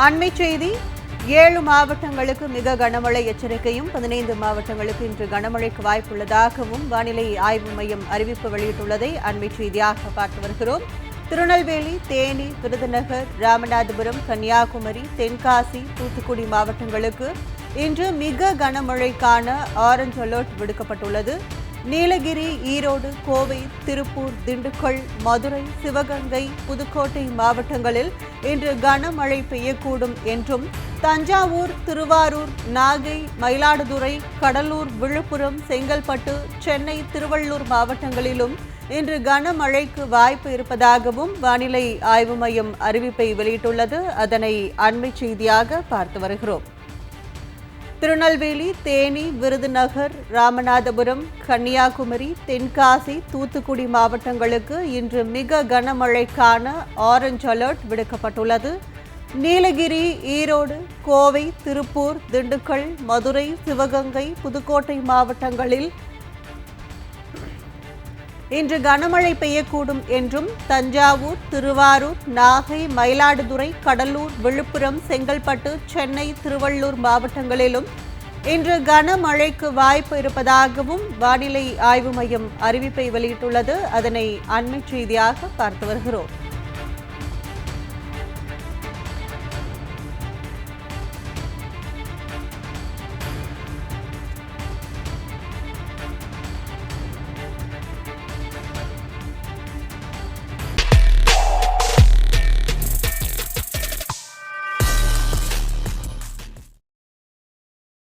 அண்மை செய்தி ஏழு மாவட்டங்களுக்கு மிக கனமழை எச்சரிக்கையும் பதினைந்து மாவட்டங்களுக்கு இன்று கனமழைக்கு வாய்ப்புள்ளதாகவும் வானிலை ஆய்வு மையம் அறிவிப்பு வெளியிட்டுள்ளதை அண்மை செய்தியாக பார்த்து வருகிறோம். திருநெல்வேலி தேனி விருதுநகர் ராமநாதபுரம் கன்னியாகுமரி தென்காசி தூத்துக்குடி மாவட்டங்களுக்கு இன்று மிக கனமழைக்கான ஆரஞ்ச் அலர்ட் விடுக்கப்பட்டுள்ளது. நீலகிரி ஈரோடு கோவை திருப்பூர் திண்டுக்கல் மதுரை சிவகங்கை புதுக்கோட்டை மாவட்டங்களில் இன்று கனமழை பெய்யக்கூடும் என்றும் தஞ்சாவூர் திருவாரூர் நாகை மயிலாடுதுறை கடலூர் விழுப்புரம் செங்கல்பட்டு சென்னை திருவள்ளூர் மாவட்டங்களிலும் இன்று கனமழைக்கு வாய்ப்பு இருப்பதாகவும் வானிலை ஆய்வு மையம் அறிவிப்பை வெளியிட்டுள்ளது. அதனை அண்மை செய்தியாக பார்த்து வருகிறோம். திருநெல்வேலி தேனி விருதுநகர் ராமநாதபுரம் கன்னியாகுமரி தென்காசி தூத்துக்குடி மாவட்டங்களுக்கு இன்று மிக கனமழைக்கான ஆரஞ்ச் அலர்ட் விடுக்கப்பட்டுள்ளது. நீலகிரி ஈரோடு கோவை திருப்பூர் திண்டுக்கல் மதுரை சிவகங்கை புதுக்கோட்டை மாவட்டங்களில் இன்று கனமழை பெய்யக்கூடும் என்றும் தஞ்சாவூர் திருவாரூர் நாகை மயிலாடுதுறை கடலூர் விழுப்புரம் செங்கல்பட்டு சென்னை திருவள்ளூர் மாவட்டங்களிலும் இன்று கனமழைக்கு வாய்ப்பு இருப்பதாகவும் வானிலை ஆய்வு மையம் அறிவிப்பை வெளியிட்டுள்ளது. அதனை அண்மை செய்தியாக பார்த்து வருகிறோம்.